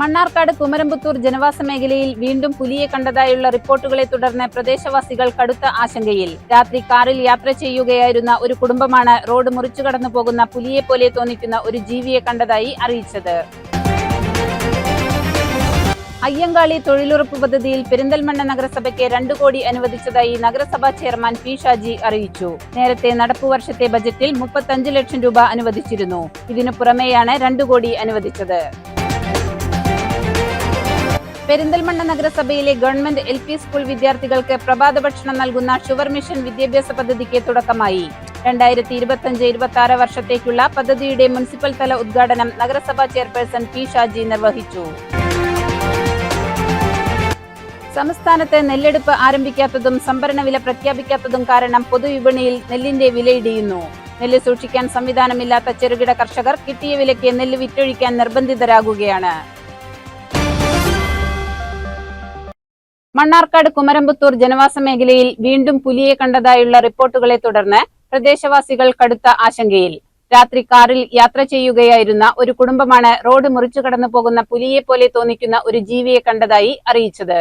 മണ്ണാർക്കാട് കുമരമ്പത്തൂർ ജനവാസ മേഖലയിൽ വീണ്ടും പുലിയെ കണ്ടതായുള്ള റിപ്പോർട്ടുകളെ തുടർന്ന് പ്രദേശവാസികൾ കടുത്ത ആശങ്കയിൽ. രാത്രി കാറിൽ യാത്ര ചെയ്യുകയായിരുന്ന ഒരു കുടുംബമാണ് റോഡ് മുറിച്ചു കടന്നു പോകുന്ന പുലിയെ പോലെ തോന്നിക്കുന്ന ഒരു ജീവിയെ കണ്ടതായി അറിയിച്ചത്. അയ്യങ്കാളി തൊഴിലുറപ്പ് പദ്ധതിയിൽ പെരിന്തൽമണ്ണ നഗരസഭയ്ക്ക് രണ്ടു കോടി അനുവദിച്ചതായി നഗരസഭാ ചെയർമാൻ പി ഷാജി അറിയിച്ചു. നേരത്തെ നടപ്പു വർഷത്തെ ബജറ്റിൽ മുപ്പത്തഞ്ച് ലക്ഷം രൂപ അനുവദിച്ചിരുന്നു. ഇതിനു പുറമെയാണ് രണ്ടു കോടി അനുവദിച്ചത്. പെരിന്തൽമണ്ണ നഗരസഭയിലെ ഗവൺമെന്റ് എൽ പി സ്കൂൾ വിദ്യാർത്ഥികൾക്ക് പ്രഭാത ഭക്ഷണം നൽകുന്ന ഷുവർ മിഷൻ വിദ്യാഭ്യാസ പദ്ധതിക്ക് തുടക്കമായി. രണ്ടായിരത്തി ഇരുപത്തിയഞ്ച് ഇരുപത്തി ആറ് വർഷത്തേക്കുള്ള പദ്ധതിയുടെ മുനിസിപ്പൽ തല ഉദ്ഘാടനം നഗരസഭാ ചെയർപേഴ്സൺ പി ഷാജി നിർവഹിച്ചു. സംസ്ഥാനത്ത് നെല്ലെടുപ്പ് ആരംഭിക്കാത്തതും സംഭരണ വില പ്രഖ്യാപിക്കാത്തതും കാരണം പൊതുവിപണിയിൽ നെല്ലിന്റെ വിലയിടിയുന്നു. നെല്ല് സൂക്ഷിക്കാൻ സംവിധാനമില്ലാത്ത ചെറുകിട കർഷകർ കിട്ടിയ വിലയ്ക്ക് നെല്ല് വിറ്റൊഴിക്കാൻ നിർബന്ധിതരാകുകയാണ്. മണ്ണാർക്കാട് കുമരമ്പത്തൂർ ജനവാസ മേഖലയിൽ വീണ്ടും പുലിയെ കണ്ടതായുള്ള റിപ്പോർട്ടുകളെ തുടർന്ന് പ്രദേശവാസികൾ കടുത്ത ആശങ്കയിൽ. രാത്രി കാറിൽ യാത്ര ചെയ്യുകയായിരുന്ന ഒരു കുടുംബമാണ് റോഡ് മുറിച്ചു കടന്നു പോകുന്ന പുലിയെ പോലെ തോന്നിക്കുന്ന ഒരു ജീവിയെ കണ്ടതായി അറിയിച്ചത്.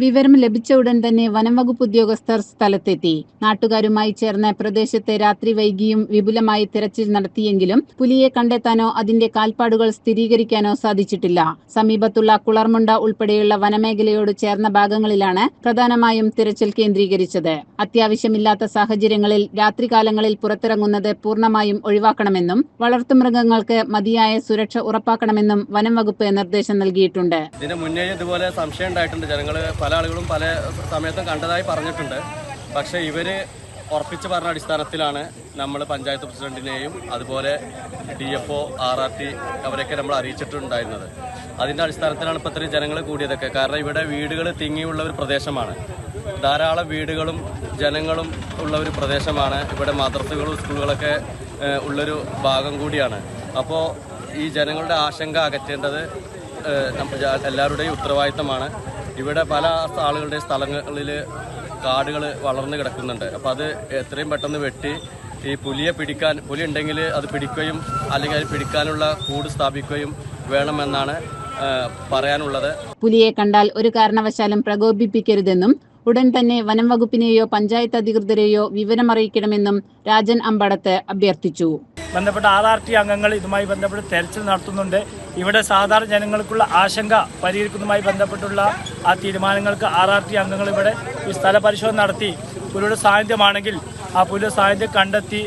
വിവരം ലഭിച്ച ഉടൻ തന്നെ വനംവകുപ്പ് ഉദ്യോഗസ്ഥർ സ്ഥലത്തെത്തി. നാട്ടുകാരുമായി ചേർന്ന് പ്രദേശത്തെ രാത്രി വൈകിയും വിപുലമായി തിരച്ചിൽ നടത്തിയെങ്കിലും പുലിയെ കണ്ടെത്താനോ അതിന്റെ കാൽപ്പാടുകൾ സ്ഥിരീകരിക്കാനോ സാധിച്ചിട്ടില്ല. സമീപത്തുള്ള കുളർമുണ്ട ഉൾപ്പെടെയുള്ള വനമേഖലയോട് ചേർന്ന ഭാഗങ്ങളിലാണ് പ്രധാനമായും തിരച്ചിൽ കേന്ദ്രീകരിച്ചത്. അത്യാവശ്യമില്ലാത്ത സാഹചര്യങ്ങളിൽ രാത്രികാലങ്ങളിൽ പുറത്തിറങ്ങുന്നത് പൂർണമായും ഒഴിവാക്കണമെന്നും വളർത്തുമൃഗങ്ങൾക്ക് മതിയായ സുരക്ഷ ഉറപ്പാക്കണമെന്നും വനംവകുപ്പ് നിർദ്ദേശം നൽകിയിട്ടുണ്ട്. ഇതിന് മുന്നേ ഇതുപോലെ സംശയം ഉണ്ടായിട്ടുണ്ട്. ജനങ്ങൾ പല ആളുകളും പല സമയത്തും കണ്ടതായി പറഞ്ഞിട്ടുണ്ട്. പക്ഷേ ഇവർ ഉറപ്പിച്ച് പറഞ്ഞ അടിസ്ഥാനത്തിലാണ് നമ്മൾ പഞ്ചായത്ത് പ്രസിഡന്റിനെയും അതുപോലെ D F O R R T അവരെയൊക്കെ നമ്മൾ അറിയിച്ചിട്ടുണ്ടായിരുന്നത്. അതിന്റെ അടിസ്ഥാനത്തിലാണ് ഇപ്പോൾ ഇത്രയും ജനങ്ങൾ കൂടിയതൊക്കെ. കാരണം ഇവിടെ വീടുകൾ തിങ്ങിയുള്ള ഒരു പ്രദേശമാണ്. ധാരാളം വീടുകളും ജനങ്ങളും ഉള്ള ഒരു പ്രദേശമാണ്. ഇവിടെ മദ്രസകളും സ്കൂളുകളൊക്കെ ഉള്ളൊരു ഭാഗം കൂടിയാണ്. അപ്പോൾ ഈ ജനങ്ങളുടെ ആശങ്ക അകറ്റേണ്ടത് എല്ലാവരുടെയും ഉത്തരവാദിത്തമാണ്. ഇവിടെ പല ആളുകളുടെ സ്ഥലങ്ങളിൽ കാടുകൾ വളർന്നു കിടക്കുന്നുണ്ട്. അപ്പോൾ അത് എത്രയും പെട്ടെന്ന് വെട്ടി ഈ പുലിയെ പിടിക്കാൻ പുലി ഉണ്ടെങ്കിൽ അത് പിടിക്കുകയും അല്ലെങ്കിൽ അത് പിടിക്കാനുള്ള കൂട് സ്ഥാപിക്കുകയും വേണമെന്നാണ് പറയാനുള്ളത്. പുലിയെ കണ്ടാൽ ഒരു കാരണവശാലും പ്രകോപിപ്പിക്കരുതെന്നും ഉടൻ തന്നെ വനം വകുപ്പിനെയോ പഞ്ചായത്ത് അധികൃതരെയോ വിവരം അറിയിക്കണമെന്നും രാജൻ അമ്പടത്ത് അഭ്യർത്ഥിച്ചു. ബന്ധപ്പെട്ട ആർ ആർ ടി അംഗങ്ങൾ ഇതുമായി ബന്ധപ്പെട്ട് തെരച്ചിൽ നടത്തുന്നുണ്ട്. ഇവിടെ സാധാരണ ജനങ്ങൾക്കുള്ള ആശങ്ക പരിഹരിക്കുന്നതുമായി ബന്ധപ്പെട്ടുള്ള ആ തീരുമാനങ്ങൾക്ക് ആർ ആർ ടി അംഗങ്ങൾ ഇവിടെ ഈ സ്ഥല പരിശോധന നടത്തി. പുലിയുടെ സാന്നിധ്യമാണെങ്കിൽ ആ പുലിയുടെ സാന്നിധ്യം കണ്ടെത്തി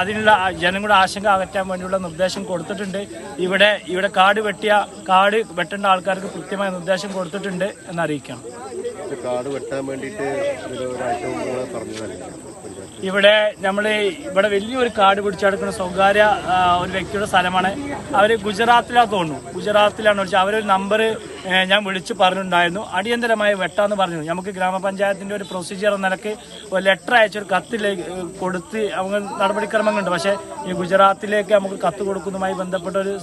അതിനുള്ള ജനങ്ങളുടെ ആശങ്ക അകറ്റാൻ വേണ്ടിയുള്ള നിർദ്ദേശം കൊടുത്തിട്ടുണ്ട്. ഇവിടെ ഇവിടെ കാട് വെട്ടിയ കാട് വെട്ടേണ്ട ആൾക്കാർക്ക് കൃത്യമായ നിർദ്ദേശം കൊടുത്തിട്ടുണ്ട് എന്നറിയിക്കണം കാട് വെട്ടാൻ വേണ്ടിയിട്ട് ഇവിടെ നമ്മൾ ഇവിടെ വലിയൊരു കാട് പിടിച്ചെടുക്കുന്ന സ്വകാര്യ ഒരു വ്യക്തിയുടെ സ്ഥലമാണ്. അവർ ഗുജറാത്തിലാണ് തോന്നുന്നു. ഗുജറാത്തിലാണ് വിളിച്ചത് അവരൊരു നമ്പർ ഞാൻ വിളിച്ച് പറഞ്ഞിട്ടുണ്ടായിരുന്നു. അടിയന്തരമായി വെട്ടാന്ന് പറഞ്ഞു. നമുക്ക് ഗ്രാമപഞ്ചായത്തിന്റെ ഒരു പ്രൊസീജിയർ എന്ന നിലയ്ക്ക് ഒരു ലെറ്റർ അയച്ചൊരു കത്തിൽ കൊടുത്ത് അവങ്ങൾ നടപടിക്രമങ്ങളുണ്ട്. പക്ഷേ ഈ ഗുജറാത്തിലേക്ക് നമുക്ക് കത്ത് കൊടുക്കുന്നതുമായി ബന്ധപ്പെട്ട ഒരു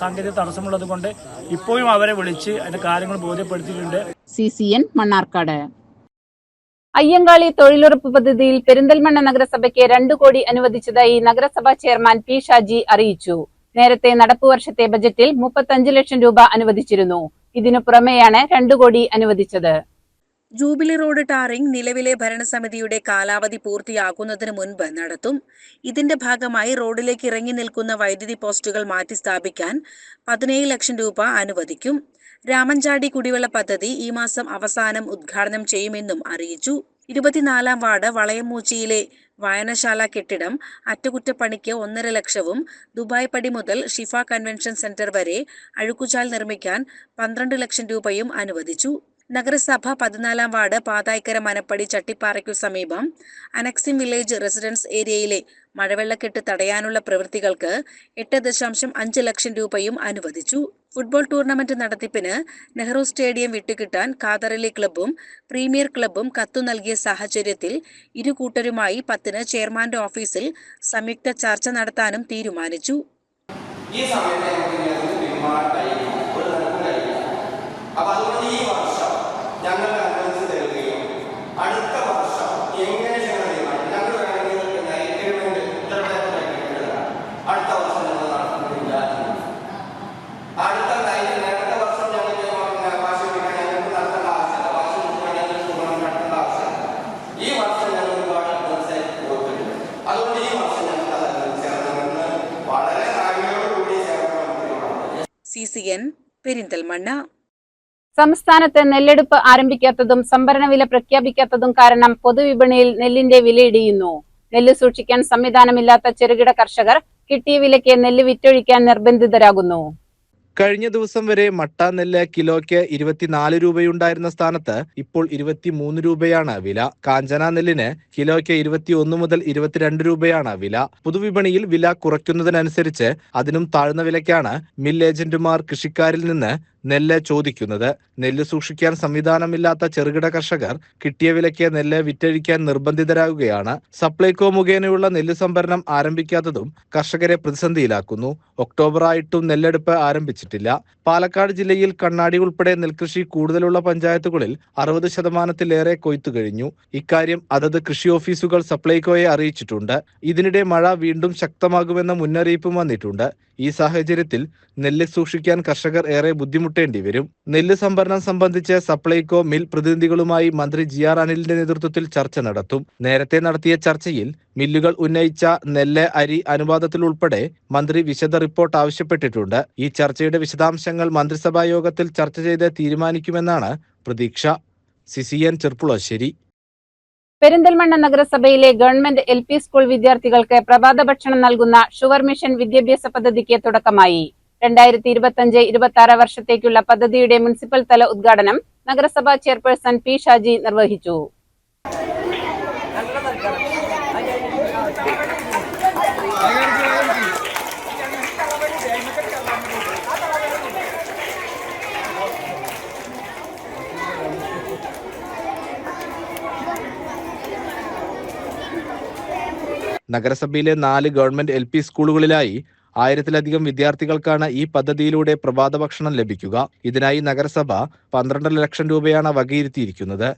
സാങ്കേതിക തടസ്സമുള്ളത് കൊണ്ട് ഇപ്പോഴും അവരെ വിളിച്ച് അതിന്റെ കാര്യങ്ങൾ ബോധ്യപ്പെടുത്തിയിട്ടുണ്ട്. C C N Mannarkkad. Ayyankali തൊഴിലുറപ്പ് പദ്ധതിയിൽ പെരിന്തൽമണ്ണ നഗരസഭയ്ക്ക് രണ്ടു കോടി അനുവദിച്ചതായി നഗരസഭാ ചെയർമാൻ പി ഷാജി അറിയിച്ചു. നേരത്തെ നടപ്പു വർഷത്തെ ബജറ്റിൽ മുപ്പത്തഞ്ച് ലക്ഷം രൂപ അനുവദിച്ചിരുന്നു. ഇതിനു പുറമെയാണ് രണ്ടു കോടി അനുവദിച്ചത്. ജൂബിലി റോഡ് ടാറിംഗ് നിലവിലെ ഭരണസമിതിയുടെ കാലാവധി പൂർത്തിയാക്കുന്നതിന് മുൻപ് നടത്തും. ഇതിന്റെ ഭാഗമായി റോഡിലേക്ക് ഇറങ്ങി നിൽക്കുന്ന വൈദ്യുതി പോസ്റ്റുകൾ മാറ്റി സ്ഥാപിക്കാൻ പതിനേഴ് ലക്ഷം രൂപ അനുവദിക്കും. രാമൻചാടി കുടിവെള്ള പദ്ധതി ഈ മാസം അവസാനം ഉദ്ഘാടനം ചെയ്യുമെന്നും അറിയിച്ചു. ഇരുപത്തിനാലാം വാർഡ് വളയമൂച്ചിയിലെ വായനശാല കെട്ടിടം അറ്റകുറ്റപ്പണിക്ക് ഒന്നര ലക്ഷവും ദുബായ് പടി മുതൽ ഷിഫ കൺവെൻഷൻ സെന്റർ വരെ അഴുക്കുചാൽ നിർമ്മിക്കാൻ പന്ത്രണ്ട് ലക്ഷം രൂപയും അനുവദിച്ചു. നഗരസഭ പതിനാലാം വാർഡ് പാതായ്ക്കര മനപ്പടി ചട്ടിപ്പാറയ്ക്കു സമീപം അനക്സിം വില്ലേജ് റെസിഡൻസ് ഏരിയയിലെ മഴവെള്ളക്കെട്ട് തടയാനുള്ള പ്രവൃത്തികൾക്ക് എട്ട് ദശാംശം അഞ്ച് ലക്ഷം രൂപയും അനുവദിച്ചു. ഫുട്ബോൾ ടൂർണമെന്റ് നടത്തിപ്പിന് നെഹ്റു സ്റ്റേഡിയം വിട്ടുകിട്ടാൻ ഖാദറിലെ ക്ലബ്ബും പ്രീമിയർ ക്ലബ്ബും കത്തു നൽകിയ സാഹചര്യത്തിൽ ഇരു കൂട്ടരുമായി പത്തിന് ചെയർമാന്റെ ഓഫീസിൽ സംയുക്ത ചർച്ച നടത്താനും തീരുമാനിച്ചു. ഈ സമയത്ത് നമുക്ക് അതുകൊണ്ട് നിന്ന് പെരിന്തൽമണ്ണ സംസ്ഥാനത്ത് നെല്ലെടുപ്പ് ആരംഭിക്കാത്തതും സംഭരണ വില പ്രഖ്യാപിക്കാത്തതും കാരണം പൊതുവിപണിയിൽ നെല്ലിന്റെ വിലയിടിയുന്നു നെല്ല് സൂക്ഷിക്കാൻ സംവിധാനമില്ലാത്ത ചെറുകിട കർഷകർ കിട്ടിയ വിലയ്ക്ക് നെല്ല് വിറ്റൊഴിക്കാൻ നിർബന്ധിതരാകുന്നു. കഴിഞ്ഞ ദിവസം വരെ മട്ട നെല്ല് കിലോയ്ക്ക് ഇരുപത്തിനാല് രൂപയുണ്ടായിരുന്ന സ്ഥാനത്ത് ഇപ്പോൾ ഇരുപത്തിമൂന്ന് രൂപയാണ് വില. കാഞ്ചന നെല്ലിന് കിലോയ്ക്ക് ഇരുപത്തിയൊന്ന് മുതൽ ഇരുപത്തിരണ്ട് രൂപയാണ് വില. പൊതുവിപണിയിൽ വില കുറയ്ക്കുന്നതിനനുസരിച്ച് അതിനും താഴ്ന്ന വിലയ്ക്കാണ് മിൽ കൃഷിക്കാരിൽ നിന്ന് നെല്ല് ചോദിക്കുന്നത്. നെല്ല് സൂക്ഷിക്കാൻ സംവിധാനമില്ലാത്ത ചെറുകിട കർഷകർ കിട്ടിയ വിലയ്ക്ക് നെല്ല് വിറ്റഴിക്കാൻ നിർബന്ധിതരാകുകയാണ്. സപ്ലൈകോ മുഖേനയുള്ള നെല്ല് സംഭരണം ആരംഭിക്കാത്തതും കർഷകരെ പ്രതിസന്ധിയിലാക്കുന്നു. ഒക്ടോബർ ആയിട്ടും നെല്ലെടുപ്പ് ആരംഭിച്ചിട്ടില്ല. പാലക്കാട് ജില്ലയിൽ കണ്ണാടി ഉൾപ്പെടെ നെൽകൃഷി കൂടുതലുള്ള പഞ്ചായത്തുകളിൽ അറുപത് ശതമാനത്തിലേറെ കൊയ്ത്തു കഴിഞ്ഞു. ഇക്കാര്യം അതത് കൃഷി ഓഫീസുകൾ സപ്ലൈകോയെ അറിയിച്ചിട്ടുണ്ട്. ഇതിനിടെ മഴ വീണ്ടും ശക്തമാകുമെന്ന മുന്നറിയിപ്പും വന്നിട്ടുണ്ട്. ഈ സാഹചര്യത്തിൽ നെല്ല് സൂക്ഷിക്കാൻ കർഷകർ ഏറെ ബുദ്ധിമുട്ടേണ്ടി വരും. നെല്ല് സംഭരണം സംബന്ധിച്ച് സപ്ലൈകോ മിൽ പ്രതിനിധികളുമായി മന്ത്രി ജി ആർ അനിലിന്റെ നേതൃത്വത്തിൽ ചർച്ച നടത്തും. നേരത്തെ നടത്തിയ ചർച്ചയിൽ മില്ലുകൾ ഉന്നയിച്ച നെല്ല് അരി അനുപാതത്തിൽ ഉൾപ്പെടെ മന്ത്രി വിശദ റിപ്പോർട്ട് ആവശ്യപ്പെട്ടിട്ടുണ്ട്. ഈ ചർച്ചയുടെ വിശദാംശങ്ങൾ മന്ത്രിസഭാ യോഗത്തിൽ ചർച്ച ചെയ്ത് തീരുമാനിക്കുമെന്നാണ് പ്രതീക്ഷ. സിസിഎൻ ചെർപ്പുളശ്ശേരി പെരിന്തൽമണ്ണ നഗരസഭയിലെ ഗവൺമെന്റ് എൽ പി സ്കൂൾ വിദ്യാർത്ഥികൾക്ക് പ്രഭാത ഭക്ഷണം നൽകുന്ന ഷുഗർ മിഷൻ വിദ്യാഭ്യാസ പദ്ധതിക്ക് തുടക്കമായി. രണ്ടായിരത്തി ഇരുപത്തിയഞ്ച് ഇരുപത്തി ആറ് വർഷത്തേക്കുള്ള പദ്ധതിയുടെ മുനിസിപ്പൽ തല ഉദ്ഘാടനം നഗരസഭാ ചെയർപേഴ്സൺ പി ഷാജി നിർവഹിച്ചു. നഗരസഭയിലെ നാല് ഗവൺമെന്റ് എൽ പി സ്കൂളുകളിലായി ആയിരത്തിലധികം വിദ്യാർത്ഥികൾക്കാണ് ഈ പദ്ധതിയിലൂടെ പ്രഭാത ഭക്ഷണം ലഭിക്കുക. ഇതിനായി നഗരസഭ പന്ത്രണ്ടര ലക്ഷം രൂപയാണ് വകയിരുത്തിയിരിക്കുന്നത്.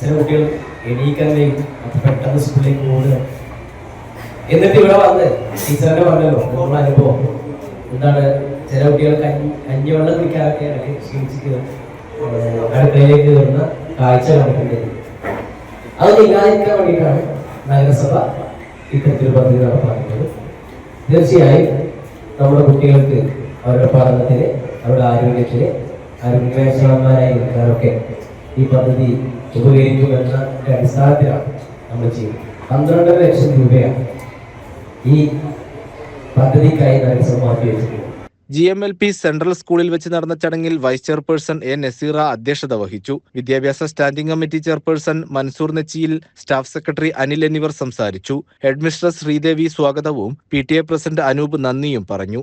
ചില കുട്ടികൾ എണീക്കാൻ വൈകും. പെട്ടെന്ന് സ്കൂളിലേക്ക് പോകുക എന്നിട്ട് ഇവിടെ വന്ന് ടീച്ചറിനെ പറഞ്ഞല്ലോ നമ്മൾ അനുഭവം. എന്താണ് ചില കുട്ടികൾ കഞ്ഞി കഞ്ഞിവെള്ളം കുടിക്കാനൊക്കെ ഇടയ്ക്ക് ക്ഷീണിച്ചിട്ട് അടുക്കളയിലേക്ക് കയറുന്ന കാഴ്ച കാണിക്കേണ്ടത് അത് ഇല്ലാതിരിക്കാൻ വേണ്ടിയിട്ടാണ് നഗരസഭ ഇത്തരത്തിൽ പദ്ധതി നടപ്പാക്കുന്നത് തീർച്ചയായും നമ്മുടെ കുട്ടികൾക്ക് അവരുടെ പഠനത്തിന് അവരുടെ ആരോഗ്യത്തിന് ആരോഗ്യവേഷണന്മാരായി നിൽക്കാനൊക്കെ ഈ പദ്ധതി ഉപകരിക്കുമെന്ന അടിസ്ഥാനത്തിലാണ് നമ്മൾ ചെയ്യുന്നത്. പന്ത്രണ്ടര ലക്ഷം രൂപയാണ് ഈ പദ്ധതിക്കായി നഗരസഭ മാറ്റി വെച്ചിട്ടുള്ളത് G M L P central സ്കൂളിൽ വെച്ച് നടന്ന ചടങ്ങിൽ വൈസ് ചെയർപേഴ്സൺ എ നസീറ അധ്യക്ഷത വഹിച്ചു. വിദ്യാഭ്യാസ standing committee chairperson Mansoor Nechiyil staff secretary Anil എന്നിവർ സംസാരിച്ചു. ഹെഡ്മിസ്ട്രസ് ശ്രീദേവി സ്വാഗതവും P T A president Anoop നന്ദിയും പറഞ്ഞു.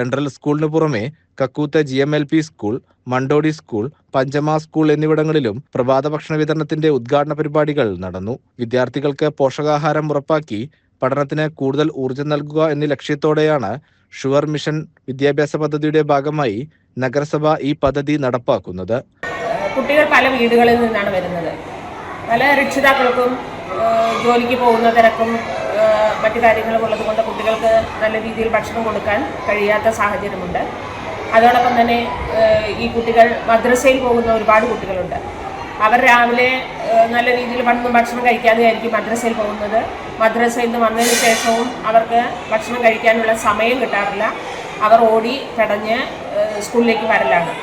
സെൻട്രൽ സ്കൂളിന് പുറമെ Kakkootha G M L P school Mandodi school Panchama school എന്നിവിടങ്ങളിലും പ്രഭാത ഭക്ഷണ വിതരണത്തിന്റെ ഉദ്ഘാടന പരിപാടികൾ നടന്നു. വിദ്യാർത്ഥികൾക്ക് പോഷകാഹാരം ഉറപ്പാക്കി പഠനത്തിന് കൂടുതൽ ഊർജം നൽകുക എന്ന ലക്ഷ്യത്തോടെയാണ് ഷുവർ മിഷൻ വിദ്യാഭ്യാസ പദ്ധതിയുടെ ഭാഗമായി നഗരസഭ ഈ പദ്ധതി നടപ്പാക്കുന്നത്. കുട്ടികൾ പല വീടുകളിൽ നിന്നാണ് വരുന്നത്. പല രക്ഷിതാക്കൾക്കും ജോലിക്ക് പോകുന്ന തിരക്കും മറ്റു കാര്യങ്ങളും ഉള്ളത് കൊണ്ട് കുട്ടികൾക്ക് നല്ല രീതിയിൽ ഭക്ഷണം കൊടുക്കാൻ കഴിയാത്ത സാഹചര്യമുണ്ട്. അതോടൊപ്പം തന്നെ ഈ കുട്ടികൾ മദ്രസയിൽ പോകുന്ന ഒരുപാട് കുട്ടികളുണ്ട്. അവർ രാവിലെ നല്ല രീതിയിൽ വന്ന് ഭക്ഷണം കഴിക്കാതെ ആയിരിക്കും മദ്രസയിൽ പോകുന്നത്. മദ്രസയിൽ നിന്ന് വന്നതിന് ശേഷവും അവർക്ക് ഭക്ഷണം കഴിക്കാനുള്ള സമയം കിട്ടാറില്ല. അവർ ഓടി തടഞ്ഞ് സ്കൂളിലേക്ക് വരലാണ്.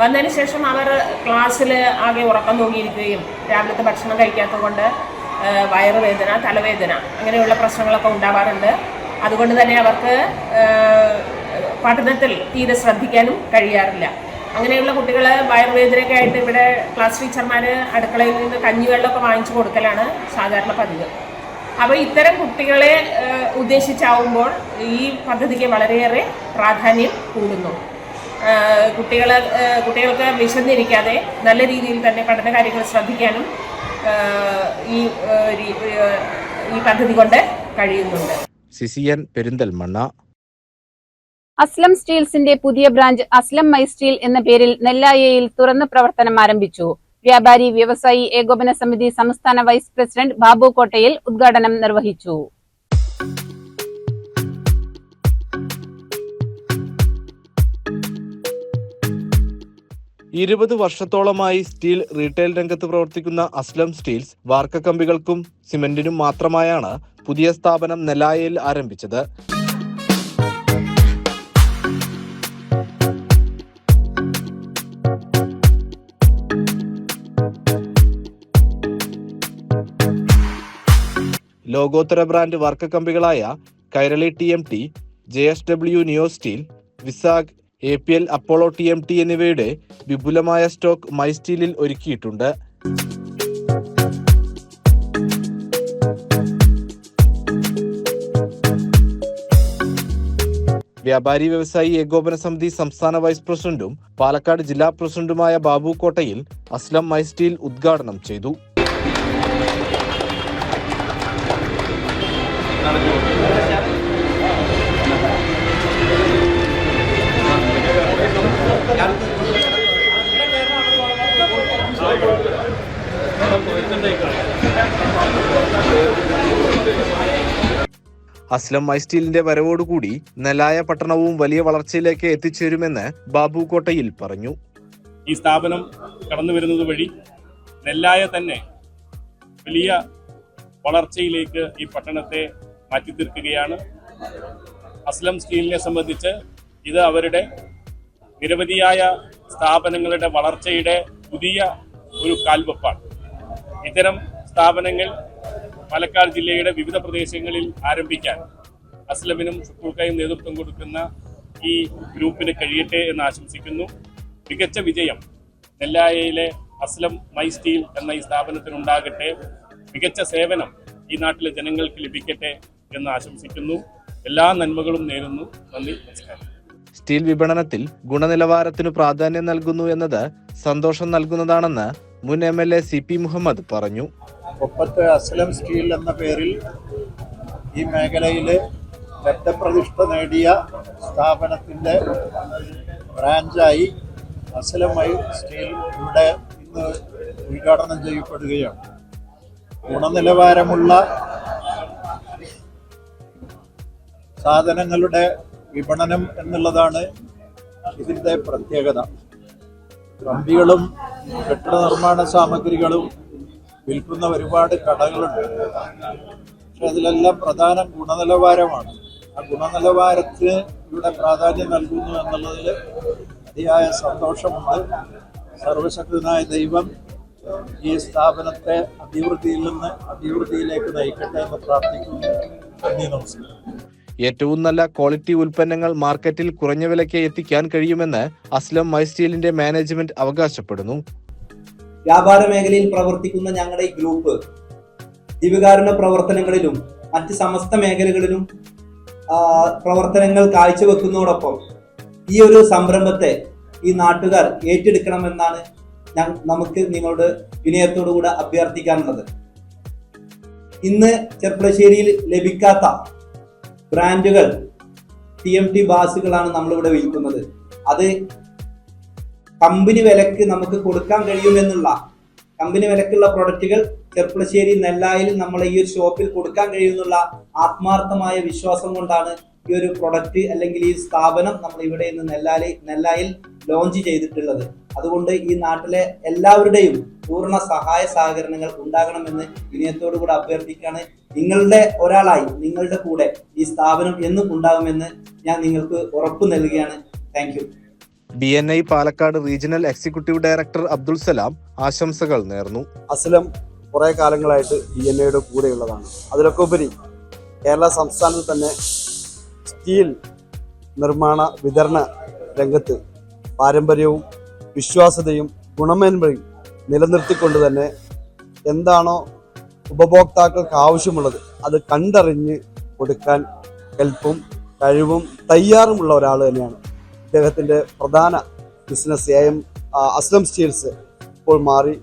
വന്നതിന് ശേഷം അവർ ക്ലാസ്സിൽ ആകെ ഉറക്കം തൂങ്ങിയിരിക്കുകയും രാവിലത്തെ ഭക്ഷണം കഴിക്കാത്തത് കൊണ്ട് വയറുവേദന തലവേദന അങ്ങനെയുള്ള പ്രശ്നങ്ങളൊക്കെ ഉണ്ടാവാറുണ്ട്. അതുകൊണ്ട് തന്നെ അവർക്ക് പഠനത്തിൽ തീരെ ശ്രദ്ധിക്കാനും കഴിയാറില്ല. അങ്ങനെയുള്ള കുട്ടികൾ വയറുവേദനയൊക്കെ ആയിട്ട് ഇവിടെ ക്ലാസ് ടീച്ചർമാർ അടുക്കളയിൽ നിന്ന് കഞ്ഞിവെള്ളമൊക്കെ വാങ്ങിച്ചു കൊടുക്കലാണ് സാധാരണ പതിവ്. അപ്പോൾ ഇത്തരം കുട്ടികളെ ഉദ്ദേശിച്ചാവുമ്പോൾ ഈ പദ്ധതിക്ക് വളരെയേറെ പ്രാധാന്യം കൂടുന്നു. കുട്ടികൾ കുട്ടികൾക്ക് വിശന്നിരിക്കാതെ നല്ല രീതിയിൽ തന്നെ പഠന കാര്യങ്ങൾ ശ്രദ്ധിക്കാനും ഈ ഈ പദ്ധതി കൊണ്ട് കഴിയുന്നുണ്ട്. സിസിയൻ പെരിന്തൽമണ്ണ. അസ്ലം സ്റ്റീൽസിന്റെ പുതിയ ബ്രാഞ്ച് അസ്ലം മൈ സ്റ്റീൽ എന്ന പേരിൽ നെല്ലായയിൽ തുറന്നു പ്രവർത്തനം ആരംഭിച്ചു. വ്യാപാരി വ്യവസായി ഏകോപന സമിതി സംസ്ഥാന വൈസ് പ്രസിഡന്റ് ബാബു കോട്ടയിൽ ഉദ്ഘാടനം നിർവഹിച്ചു. ഇരുപത് വർഷത്തോളമായി സ്റ്റീൽ റീറ്റെയിൽ രംഗത്ത് പ്രവർത്തിക്കുന്ന അസ്ലം സ്റ്റീൽസ് വാർക്ക കമ്പികൾക്കും സിമെന്റിനും മാത്രമായാണ് പുതിയ സ്ഥാപനം നെലായയിൽ ആരംഭിച്ചത്. ലോകോത്തര ബ്രാൻഡ് വർക്ക കമ്പികളായ Kairali T M T J S W Neo steel Vizag A P L Apollo T M T എന്നിവയുടെ വിപുലമായ സ്റ്റോക്ക് മൈ സ്റ്റീലിൽ ഒരുക്കിയിട്ടുണ്ട്. വ്യാപാരി വ്യവസായി ഏകോപന സമിതി സംസ്ഥാന വൈസ് പ്രസിഡന്റും പാലക്കാട് ജില്ലാ പ്രസിഡന്റുമായ ബാബു കോട്ടയിൽ അസ്ലം മൈസ്റ്റീൽ ഉദ്ഘാടനം ചെയ്തു. അസ്ലം മൈസ്റ്റീലിന്റെ വരവോടുകൂടി നെലായ പട്ടണവും വലിയ വളർച്ചയിലേക്ക് എത്തിച്ചേരുമെന്ന് ബാബു കോട്ടയിൽ പറഞ്ഞു. ഈ സ്ഥാപനം കടന്നു വരുന്നത് വഴി നെല്ലായ തന്നെ വലിയ വളർച്ചയിലേക്ക് ഈ പട്ടണത്തെ മാറ്റി തീർക്കുകയാണ് അസ്ലം സ്റ്റീലിനെ സംബന്ധിച്ച് ഇത് അവരുടെ നിരവധിയായ സ്ഥാപനങ്ങളുടെ വളർച്ചയുടെ പുതിയ ഒരു കാൽവെപ്പാണ്. ഇത്തരം സ്ഥാപനങ്ങൾ പാലക്കാട് ജില്ലയുടെ വിവിധ പ്രദേശങ്ങളിൽ ആരംഭിക്കാൻ അസ്ലമിനും ഷുക്കൂർക്കായും നേതൃത്വം കൊടുക്കുന്ന ഈ ഗ്രൂപ്പിന് കഴിയട്ടെ എന്ന് ആശംസിക്കുന്നു. മികച്ച വിജയം നെല്ലായയിലെ അസ്ലം മൈ സ്റ്റീൽ എന്ന ഈ സ്ഥാപനത്തിനുണ്ടാകട്ടെ. മികച്ച സേവനം ഈ നാട്ടിലെ ജനങ്ങൾക്ക് ലഭിക്കട്ടെ എന്ന് ആശംസിക്കുന്നു. എല്ലാ നന്മകളും നേരുന്നു. നന്ദി നമസ്കാരം. സ്റ്റീൽ വിപണനത്തിൽ ഗുണനിലവാരത്തിനു പ്രാധാന്യം നൽകുന്നു എന്നത് സന്തോഷം നൽകുന്നതാണെന്ന് മുൻ M L A C P Muhammad പറഞ്ഞു. കൊപ്പത്ത് അസ്ലം സ്റ്റീൽ എന്ന പേരിൽ ഈ മേഖലയിൽ രക്തപ്രതിഷ്ഠ നേടിയ സ്ഥാപനത്തിന്റെ ബ്രാഞ്ചായി അസ്ലമൈ സ്റ്റീൽ ഇവിടെ ഇന്ന് ഉദ്ഘാടനം ചെയ്യപ്പെടുകയാണ്. ഗുണനിലവാരമുള്ള സാധനങ്ങളുടെ വിപണനം എന്നുള്ളതാണ് ഇതിന്റെ പ്രത്യേകത. കമ്പികളും കെട്ടിട നിർമ്മാണ സാമഗ്രികളും വിൽക്കുന്ന ഒരുപാട് കടകളുണ്ട്. പക്ഷെ അതിലെല്ലാം പ്രധാനം ഗുണനിലവാരമാണ്. ആ ഗുണനിലവാരത്തിന് ഇവിടെ പ്രാധാന്യം നൽകുന്നു എന്നുള്ളതിൽ അതിയായ സന്തോഷമുണ്ട്. സർവശക്തനായ ദൈവം ഈ സ്ഥാപനത്തെ അഭിവൃദ്ധിയിൽ നിന്ന് അഭിവൃദ്ധിയിലേക്ക് നയിക്കട്ടെ എന്ന് പ്രാർത്ഥിക്കുന്നു. നന്ദി നമസ്കാരം. ഏറ്റവും നല്ല ക്വാളിറ്റി ഉൽപ്പന്നങ്ങൾ മാർക്കറ്റിൽ കുറഞ്ഞ വിലയ്ക്ക് എത്തിക്കാൻ കഴിയുമെന്ന് അസ്ലം മൈസ്റ്റീലിന്റെ മാനേജ്മെന്റ് അവകാശപ്പെടുന്നു. വ്യാപാര മേഖലയിൽ പ്രവർത്തിക്കുന്ന ഞങ്ങളുടെ ഈ ഗ്രൂപ്പ് ജീവകാരുണ്യ പ്രവർത്തനങ്ങളിലും മറ്റ് സമസ്ത മേഖലകളിലും പ്രവർത്തനങ്ങൾ കാഴ്ചവെക്കുന്നതോടൊപ്പം ഈ ഒരു സംരംഭത്തെ ഈ നാട്ടുകാർ ഏറ്റെടുക്കണമെന്നാണ് നമുക്ക് നിങ്ങളോട് വിനയത്തോടുകൂടെ അഭ്യർത്ഥിക്കാനുള്ളത്. ഇന്ന് ചെർപ്പളശ്ശേരിയിൽ ലഭിക്കാത്ത ബ്രാൻഡുകൾ ടി എം ടി ബാസുകളാണ് നമ്മളിവിടെ വിൽക്കുന്നത്. അത് കമ്പനി വിലക്ക് നമുക്ക് കൊടുക്കാൻ കഴിയുമെന്നുള്ള കമ്പനി വിലക്കുള്ള പ്രൊഡക്റ്റുകൾ ചെർപ്പളശ്ശേരി നെല്ലായിൽ നമ്മൾ ഈ ഒരു ഷോപ്പിൽ കൊടുക്കാൻ കഴിയുമെന്നുള്ള ആത്മാർത്ഥമായ വിശ്വാസം കൊണ്ടാണ് ഈ ഒരു പ്രൊഡക്റ്റ് അല്ലെങ്കിൽ ഈ സ്ഥാപനം നമ്മൾ ഇവിടെ നിന്ന് നെല്ലാലി നെല്ലായിൽ ലോഞ്ച് ചെയ്തിട്ടുള്ളത്. അതുകൊണ്ട് ഈ നാട്ടിലെ എല്ലാവരുടെയും പൂർണ സഹായ സഹകരണങ്ങൾ ഉണ്ടാകണമെന്ന് വിനയത്തോടു കൂടെ അഭ്യർത്ഥിക്കുകയാണ്. നിങ്ങളുടെ ഒരാളായി നിങ്ങളുടെ കൂടെ ഈ സ്ഥാപനം എന്നും ഉണ്ടാകുമെന്ന് ഞാൻ നിങ്ങൾക്ക് ഉറപ്പ് നൽകുകയാണ്. Thank you B N I Palakkad regional executive director Abdul Salam ആശംസകൾ നേർന്നു. അസലം കുറേ കാലങ്ങളായിട്ട് ബി എൻ ഐയുടെ കൂടെയുള്ളതാണ്. അതിലൊക്കെ ഉപരി കേരള സംസ്ഥാനത്ത് തന്നെ സ്റ്റീൽ നിർമ്മാണ വിതരണ രംഗത്ത് പാരമ്പര്യവും വിശ്വാസ്യതയും ഗുണമേന്മയും നിലനിർത്തിക്കൊണ്ട് തന്നെ എന്താണോ ഉപഭോക്താക്കൾക്ക് ആവശ്യമുള്ളത് അത് കണ്ടറിഞ്ഞ് കൊടുക്കാൻ കെൽപ്പും കഴിവും തയ്യാറുമുള്ള ഒരാൾ തന്നെയാണ്. ഇദ്ദേഹത്തിന്റെ പ്രധാന business A M Aslam steels ഇപ്പോൾ മാറി.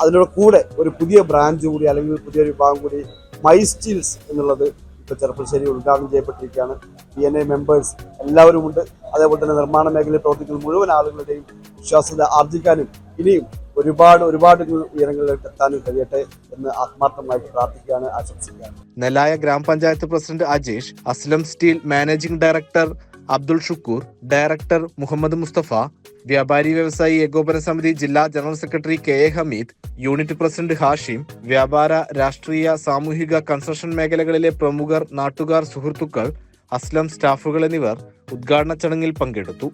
അതിനോട് കൂടെ ഒരു പുതിയ ബ്രാഞ്ച് കൂടി അല്ലെങ്കിൽ പുതിയൊരു വിഭാഗം കൂടി മൈ സ്റ്റീൽസ് എന്നുള്ളത് ഇപ്പോൾ ചെറുപ്പശ്ശേരി ഉദ്ഘാടനം ചെയ്യപ്പെട്ടിരിക്കുകയാണ്. പി എൻ എ മെമ്പേഴ്സ് എല്ലാവരും ഉണ്ട്. അതേപോലെ തന്നെ നിർമ്മാണ മേഖലയിൽ പ്രവർത്തിക്കുന്ന മുഴുവൻ ആളുകളുടെയും വിശ്വാസ്യത ആർജിക്കാനും ഇനിയും ഒരുപാട് ഒരുപാട് ഉയരങ്ങളിലേക്ക് എത്താനും കഴിയട്ടെ എന്ന് ആത്മാർത്ഥമായിട്ട് പ്രാർത്ഥിക്കുകയാണ് ആശംസിക്കുകയാണ്. നെലായ ഗ്രാമപഞ്ചായത്ത് president Ajesh Aslam steel managing director Abdul Shukoor director Muhammad Musthafa വ്യാപാരി വ്യവസായി ഏകോപന സമിതി ജില്ലാ general secretary K A Hameed unit president Hashim വ്യാപാര രാഷ്ട്രീയ സാമൂഹിക കൺസ്ട്രക്ഷൻ മേഖലകളിലെ പ്രമുഖർ നാട്ടുകാർ സുഹൃത്തുക്കൾ അസ്ലം സ്റ്റാഫുകൾ എന്നിവർ ഉദ്ഘാടന ചടങ്ങിൽ പങ്കെടുത്തു.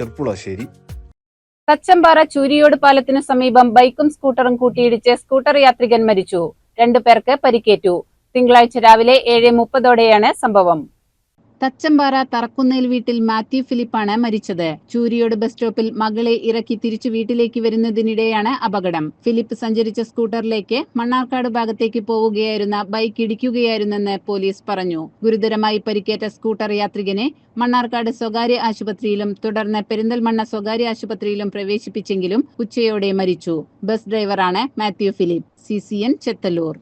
ചെർപ്പുളശ്ശേരി തച്ചമ്പാറ ചൂരിയോട് പാലത്തിനു സമീപം ബൈക്കും സ്കൂട്ടറും കൂട്ടിയിടിച്ച് സ്കൂട്ടർ യാത്രികൻ മരിച്ചു. രണ്ടു പേർക്ക് പരിക്കേറ്റു. തിങ്കളാഴ്ച രാവിലെ ഏഴ് മുപ്പതോടെയാണ് സംഭവം. തച്ചമ്പാറ തറക്കുന്നേൽ വീട്ടിൽ മാത്യു ഫിലിപ്പാണ് മരിച്ചത്. ചൂരിയോട് ബസ് സ്റ്റോപ്പിൽ മകളെ ഇറക്കി തിരിച്ചു വീട്ടിലേക്ക് വരുന്നതിനിടെയാണ് അപകടം. ഫിലിപ്പ് സഞ്ചരിച്ച സ്കൂട്ടറിലേക്ക് മണ്ണാർക്കാട് ഭാഗത്തേക്ക് പോവുകയായിരുന്ന ബൈക്ക് ഇടിക്കുകയായിരുന്നെന്ന് പോലീസ് പറഞ്ഞു. ഗുരുതരമായി പരിക്കേറ്റ സ്കൂട്ടർ യാത്രികനെ മണ്ണാർക്കാട് സ്വകാര്യ ആശുപത്രിയിലും തുടർന്ന് പെരിന്തൽമണ്ണ സ്വകാര്യ ആശുപത്രിയിലും പ്രവേശിപ്പിച്ചെങ്കിലും ഉച്ചയോടെ മരിച്ചു. ബസ് ഡ്രൈവറാണ് Mathew Philip. C C N Chethallur.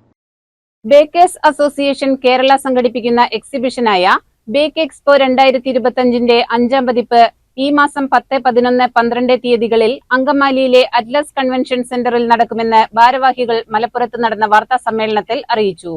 Bakers association Kerala സംഘടിപ്പിക്കുന്ന എക്സിബിഷനായ ബേക്ക് എക്സ്പോ രണ്ടായിരത്തി ഇരുപത്തിയഞ്ചിന്റെ അഞ്ചാം പതിപ്പ് ഈ മാസം പത്ത് പതിനൊന്ന് പന്ത്രണ്ട് തീയതികളിൽ അങ്കമാലിയിലെ അറ്റ്ലസ് കൺവെൻഷൻ സെന്ററിൽ നടക്കുമെന്ന് ഭാരവാഹികൾ മലപ്പുറത്ത് നടന്ന വാർത്താ സമ്മേളനത്തിൽ അറിയിച്ചു.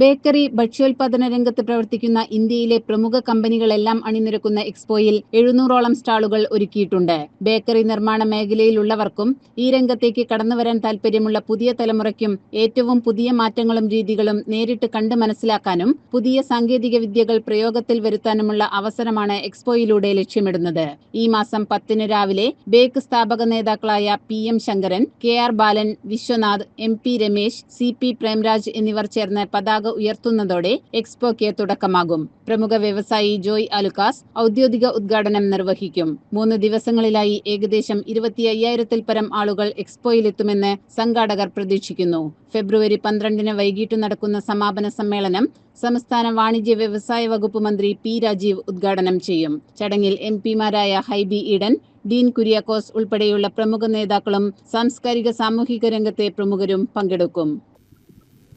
ബേക്കറി ഭക്ഷ്യോൽപാദന രംഗത്ത് പ്രവർത്തിക്കുന്ന ഇന്ത്യയിലെ പ്രമുഖ കമ്പനികളെല്ലാം അണിനിരക്കുന്ന എക്സ്പോയിൽ എഴുന്നൂറോളം സ്റ്റാളുകൾ ഒരുക്കിയിട്ടുണ്ട്. ബേക്കറി നിർമ്മാണ മേഖലയിലുള്ളവർക്കും ഈ രംഗത്തേക്ക് കടന്നുവരാൻ താൽപര്യമുള്ള പുതിയ തലമുറയ്ക്കും ഏറ്റവും പുതിയ മാറ്റങ്ങളും രീതികളും നേരിട്ട് കണ്ട് മനസ്സിലാക്കാനും പുതിയ സാങ്കേതിക വിദ്യകൾ പ്രയോഗത്തിൽ വരുത്താനുമുള്ള അവസരമാണ് എക്സ്പോയിലൂടെ ലക്ഷ്യമിടുന്നത്. ഈ മാസം പത്തിന് രാവിലെ ബേക്ക് സ്ഥാപക നേതാക്കളായ P M Sankaran K R Balan Viswanath M P Ramesh C P Premraj എന്നിവർ ചേർന്ന് പതാക ഉയർത്തുന്നതോടെ എക്സ്പോയ്ക്ക് തുടക്കമാകും. പ്രമുഖ വ്യവസായി ജോയ് അലുക്കാസ് ഔദ്യോഗിക ഉദ്ഘാടനം നിർവഹിക്കും. മൂന്ന് ദിവസങ്ങളിലായി ഏകദേശം ഇരുപത്തി അയ്യായിരത്തിൽ പരം ആളുകൾ എക്സ്പോയിലെത്തുമെന്ന് സംഘാടകർ പ്രതീക്ഷിക്കുന്നു. ഫെബ്രുവരി പന്ത്രണ്ടിന് വൈകിട്ട് നടക്കുന്ന സമാപന സമ്മേളനം സംസ്ഥാന വാണിജ്യ വ്യവസായ വകുപ്പ് മന്ത്രി പി രാജീവ് ഉദ്ഘാടനം ചെയ്യും. ചടങ്ങിൽ എം പിമാരായ ഹൈബി ഈഡൻ ഡീൻ കുര്യാക്കോസ് ഉൾപ്പെടെയുള്ള പ്രമുഖ നേതാക്കളും സാംസ്കാരിക സാമൂഹിക രംഗത്തെ പ്രമുഖരും പങ്കെടുക്കും.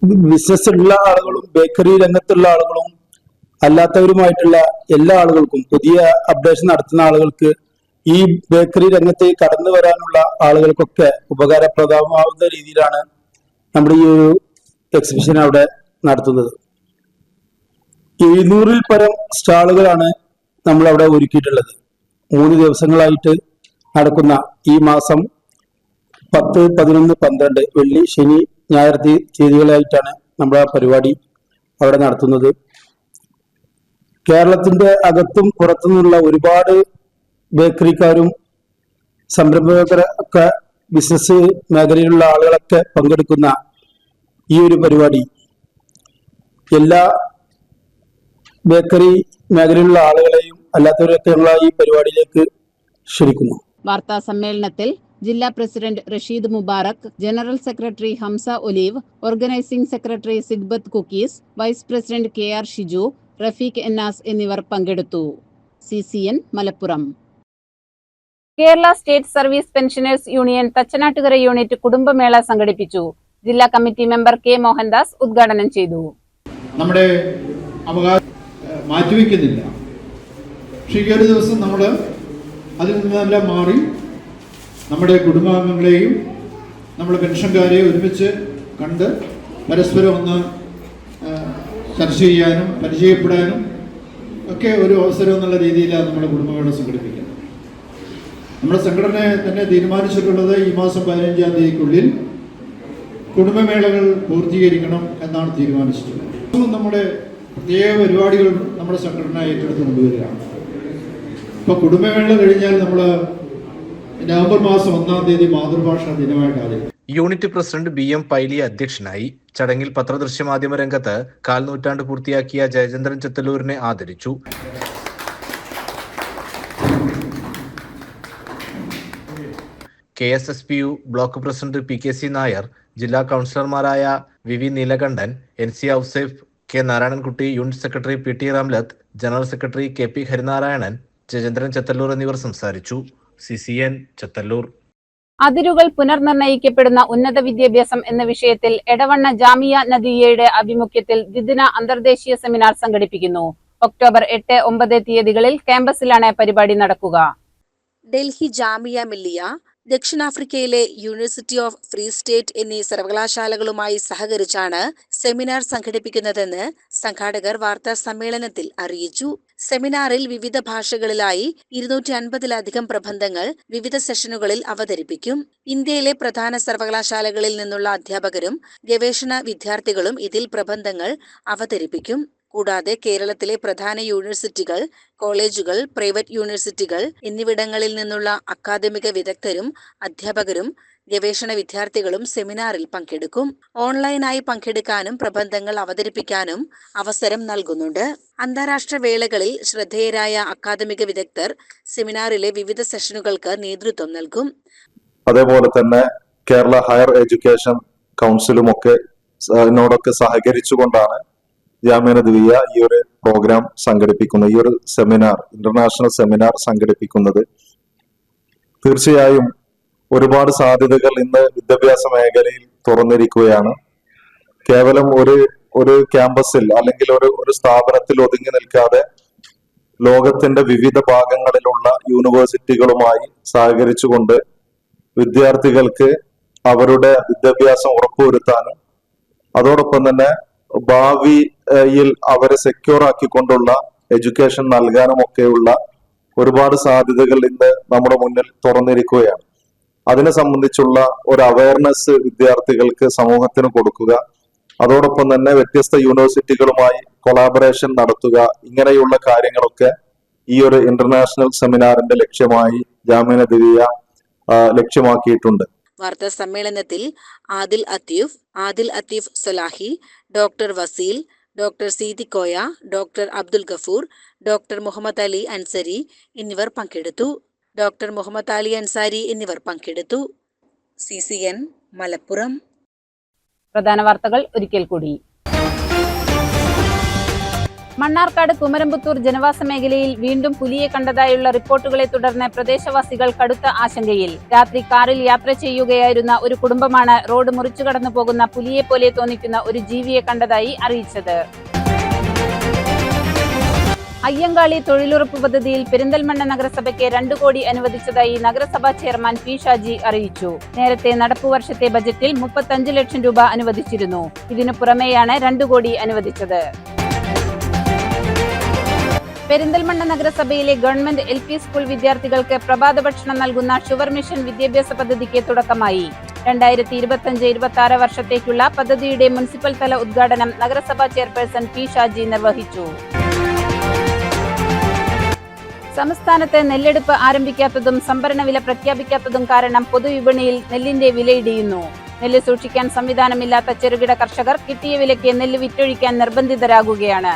ബിസിനസ് ഉള്ള ആളുകളും ബേക്കറി രംഗത്തുള്ള ആളുകളും അല്ലാത്തവരുമായിട്ടുള്ള എല്ലാ ആളുകൾക്കും പുതിയ അപ്ഡേഷൻ നടത്തുന്ന ആളുകൾക്ക് ഈ ബേക്കറി രംഗത്തേക്ക് കടന്നു വരാനുള്ള ആളുകൾക്കൊക്കെ ഉപകാരപ്രദമാവുന്ന രീതിയിലാണ് നമ്മുടെ ഈ ഒരു എക്സിബിഷൻ അവിടെ നടത്തുന്നത്. എഴുന്നൂറിൽ പരം സ്റ്റാളുകളാണ് നമ്മൾ അവിടെ ഒരുക്കിയിട്ടുള്ളത്. മൂന്ന് ദിവസങ്ങളായിട്ട് നടക്കുന്ന ഈ മാസം പത്ത് പതിനൊന്ന് പന്ത്രണ്ട് വെള്ളി ശനി ഞായർ തീയതികളായിട്ടാണ് നമ്മുടെ പരിപാടി അവിടെ നടത്തുന്നത്. കേരളത്തിന്റെ അകത്തും പുറത്തുനിന്നുള്ള ഒരുപാട് ബേക്കറിക്കാരും സംരംഭകരൊക്കെ ബിസിനസ് മേഖലയിലുള്ള ആളുകളൊക്കെ പങ്കെടുക്കുന്ന ഈ ഒരു പരിപാടി. എല്ലാ ബേക്കറി മേഖലയിലുള്ള ആളുകളെയും അല്ലാത്തവരൊക്കെ ഞങ്ങൾ ഈ പരിപാടിയിലേക്ക് ക്ഷണിക്കുന്നു. വാർത്താ സമ്മേളനത്തിൽ ജില്ലാ president Rasheed Mubarak general secretary Hamsa Olive organising secretary Sidbath cookies vice president K R Shiju Rafeeq എന്നാസ് എന്നിവർ പങ്കെടുത്തു. C C N Malappuram. Kerala state service pensioners union Thachanattukara unit കുടുംബമേള സംഘടിപ്പിച്ചു. ജില്ലാ കമ്മിറ്റി മെമ്പർ കെ മോഹൻദാസ് ഉദ്ഘാടനം ചെയ്തു. നമ്മുടെ അവകാശം മാറ്റിവെക്കുന്നില്ല. പക്ഷേ ഈ ഒരു ദിവസം നമ്മൾ അതിൽ നിന്നെല്ലാം മാറി നമ്മുടെ കുടുംബാംഗങ്ങളെയും നമ്മുടെ പെൻഷൻകാരെയും ഒരുമിച്ച് കണ്ട് പരസ്പരം ഒന്ന് ചർച്ച ചെയ്യാനും പരിചയപ്പെടാനും ഒക്കെ ഒരു അവസരം എന്നുള്ള രീതിയിലാണ് നമ്മുടെ കുടുംബങ്ങളെ സംഘടിപ്പിക്കുന്നത്. നമ്മുടെ സംഘടന തന്നെ തീരുമാനിച്ചിട്ടുള്ളത് ഈ മാസം പതിനഞ്ചാം തീയതിക്കുള്ളിൽ കുടുംബമേളകൾ പൂർത്തീകരിക്കണം എന്നാണ് തീരുമാനിച്ചിട്ടുള്ളത്. നമ്മുടെ പ്രത്യേക പരിപാടികൾ നമ്മുടെ സംഘടന ഏറ്റെടുത്ത് കൊണ്ടുവരികയാണ്. ഇപ്പോൾ കുടുംബമേള കഴിഞ്ഞാൽ നമ്മൾ നവംബർ മാസം ഒന്നാം തീയതി മാതൃഭാഷാ ദിനമായിട്ട് ആചരിക്കും unit president B M Paily അധ്യക്ഷനായി ചടങ്ങിൽ പത്രദൃശ്യ മാധ്യമ രംഗത്ത് കാൽനൂറ്റാണ്ട് പൂർത്തിയാക്കിയ ജയചന്ദ്രൻ ചെത്തലൂരിനെ ആദരിച്ചു. K S S P U block president P K C Nair ജില്ലാ കൗൺസിലർമാരായ V V Neelakantan N C Ouseph K Narayanankutty unit secretary P T Ramlath general secretary K P Harinarayanan Jayachandran Chethallur എന്നിവർ സംസാരിച്ചു. C Chathallur N Chethallur. അതിരുകൾ പുനർനിർണയിക്കപ്പെടുന്ന ഉന്നത വിദ്യാഭ്യാസം എന്ന വിഷയത്തിൽ എടവണ്ണ ജാമിയ നദിയയുടെ ആഭിമുഖ്യത്തിൽ ദ്വിദിന അന്തർദേശീയ സെമിനാർ സംഘടിപ്പിക്കുന്നു. ഒക്ടോബർ എട്ട് ഒമ്പത് തീയതികളിൽ ക്യാമ്പസിലാണ് പരിപാടി നടക്കുക. ഡൽഹി ജാമിയ മില്ലിയ ദക്ഷിണാഫ്രിക്കയിലെ യൂണിവേഴ്സിറ്റി ഓഫ് ഫ്രീ സ്റ്റേറ്റ് എന്നീ സർവകലാശാലകളുമായി സഹകരിച്ചാണ് സെമിനാർ സംഘടിപ്പിക്കുന്നതെന്ന് സംഘാടകർ വാർത്താ സമ്മേളനത്തിൽ അറിയിച്ചു. സെമിനാറിൽ വിവിധ ഭാഷകളിലായി ഇരുന്നൂറ്റി അൻപതിലധികം പ്രബന്ധങ്ങൾ വിവിധ സെഷനുകളിൽ അവതരിപ്പിക്കും. ഇന്ത്യയിലെ പ്രധാന സർവകലാശാലകളിൽ നിന്നുള്ള അധ്യാപകരും ഗവേഷണ വിദ്യാർത്ഥികളും ഇതിൽ പ്രബന്ധങ്ങൾ അവതരിപ്പിക്കും. കൂടാതെ കേരളത്തിലെ പ്രധാന യൂണിവേഴ്സിറ്റികൾ കോളേജുകൾ പ്രൈവറ്റ് യൂണിവേഴ്സിറ്റികൾ എന്നിവിടങ്ങളിൽ നിന്നുള്ള അക്കാദമിക വിദഗ്ധരും അധ്യാപകരും ഗവേഷണ വിദ്യാർത്ഥികളും സെമിനാറിൽ പങ്കെടുക്കും. ഓൺലൈനായി പങ്കെടുക്കാനും പ്രബന്ധങ്ങൾ അവതരിപ്പിക്കാനും അവസരം നൽകുന്നുണ്ട്. അന്താരാഷ്ട്ര വേളകളിൽ ശ്രദ്ധേയരായ അക്കാദമിക വിദഗ്ധർ സെമിനാറിലെ വിവിധ സെഷനുകൾക്ക് നേതൃത്വം നൽകും. അതേപോലെ തന്നെ കേരള ഹയർ എഡ്യൂക്കേഷൻ കൗൺസിലും ഒക്കെ സഹകരിച്ചുകൊണ്ടാണ് ജാമ്യന ദ്വിയ ഈ ഒരു പ്രോഗ്രാം സംഘടിപ്പിക്കുന്നത് ഈ ഒരു സെമിനാർ ഇന്റർനാഷണൽ സെമിനാർ സംഘടിപ്പിക്കുന്നത് തീർച്ചയായും ഒരുപാട് സാധ്യതകൾ ഇന്ന് വിദ്യാഭ്യാസ മേഖലയിൽ തുറന്നിരിക്കുകയാണ്. കേവലം ഒരു ഒരു ക്യാമ്പസിൽ അല്ലെങ്കിൽ ഒരു ഒരു സ്ഥാപനത്തിൽ ഒതുങ്ങി നിൽക്കാതെ ലോകത്തിന്റെ വിവിധ ഭാഗങ്ങളിലുള്ള യൂണിവേഴ്സിറ്റികളുമായി സഹകരിച്ചുകൊണ്ട് വിദ്യാർത്ഥികൾക്ക് അവരുടെ വിദ്യാഭ്യാസം ഉറപ്പുവരുത്താനും അതോടൊപ്പം തന്നെ ഭാവിയിൽ അവരെ സെക്യൂർ ആക്കിക്കൊണ്ടുള്ള എഡ്യൂക്കേഷൻ നൽകാനും ഒക്കെയുള്ള ഒരുപാട് സാധ്യതകൾ ഇന്ന് നമ്മുടെ മുന്നിൽ തുറന്നിരിക്കുകയാണ്. അതിനെ സംബന്ധിച്ചുള്ള ഒരു അവയർനെസ് വിദ്യാർത്ഥികൾക്ക് സമൂഹത്തിന് കൊടുക്കുക. അതോടൊപ്പം തന്നെ വ്യത്യസ്ത യൂണിവേഴ്സിറ്റികളുമായി കൊളാബറേഷൻ നടത്തുക. ഇങ്ങനെയുള്ള കാര്യങ്ങളൊക്കെ ഈ ഒരു ഇന്റർനാഷണൽ സെമിനാറിന്റെ ലക്ഷ്യമായി ജാമ്യന ദിവ്യ ലക്ഷ്യമാക്കിയിട്ടുണ്ട്. വാർത്താ സമ്മേളനത്തിൽ Adil Atheef Adil Atheef Salahi doctor Vaseel doctor Seethikoya doctor Abdul Gafoor doctor Muhammad Ali Ansari എന്നിവർ പങ്കെടുത്തു. ഡോക്ടർ മുഹമ്മദ് അലി അൻസാരി എന്നിവർ പങ്കെടുത്തു. C C N Malappuram. പ്രധാന വാർത്തകൾ ഒരിക്കൽ കൂടി. മണ്ണാർക്കാട് കുമരമ്പത്തൂർ ജനവാസ മേഖലയിൽ വീണ്ടും പുലിയെ കണ്ടതായുള്ള റിപ്പോർട്ടുകളെ തുടർന്ന് പ്രദേശവാസികൾ കടുത്ത ആശങ്കയിൽ. രാത്രി കാറിൽ യാത്ര ചെയ്യുകയായിരുന്ന ഒരു കുടുംബമാണ് റോഡ് മുറിച്ചു കടന്നു പോകുന്ന പുലിയെ പോലെ തോന്നിക്കുന്ന ഒരു ജീവിയെ കണ്ടതായി അറിയിച്ചത്. അയ്യങ്കാളി തൊഴിലുറപ്പ് പദ്ധതിയിൽ പെരിന്തൽമണ്ണ നഗരസഭയ്ക്ക് രണ്ടു കോടി അനുവദിച്ചതായി നഗരസഭാ ചെയർമാൻ പി ഷാജി അറിയിച്ചു. നേരത്തെ നടപ്പു വർഷത്തെ ബജറ്റിൽ മുപ്പത്തഞ്ച് ലക്ഷം രൂപ അനുവദിച്ചിരുന്നു. ഇതിനു പുറമെയാണ് രണ്ടു കോടി അനുവദിച്ചത്. പെരിന്തൽമണ്ണ നഗരസഭയിലെ ഗവൺമെന്റ് എൽ പി സ്കൂൾ വിദ്യാർത്ഥികൾക്ക് പ്രഭാത ഭക്ഷണം നൽകുന്ന ഷുവർ മിഷൻ വിദ്യാഭ്യാസ പദ്ധതിക്ക് തുടക്കമായി. രണ്ടായിരത്തി ഇരുപത്തിയഞ്ച് ഇരുപത്തി ആറ് വർഷത്തേക്കുള്ള പദ്ധതിയുടെ മുനിസിപ്പൽ തല ഉദ്ഘാടനം നഗരസഭാ ചെയർപേഴ്സൺ പി ഷാജി നിർവഹിച്ചു. സംസ്ഥാനത്ത് നെല്ലെടുപ്പ് ആരംഭിക്കാത്തതും സംഭരണ വില പ്രഖ്യാപിക്കാത്തതും കാരണം പൊതുവിപണിയിൽ നെല്ലിന്റെ വിലയിടിയുന്നു നെല്ല് സൂക്ഷിക്കാൻ സംവിധാനമില്ലാത്ത ചെറുകിട കർഷകർ കിട്ടിയ വിലയ്ക്ക് നെല്ല് വിറ്റൊഴിക്കാൻ നിർബന്ധിതരാകുകയാണ്.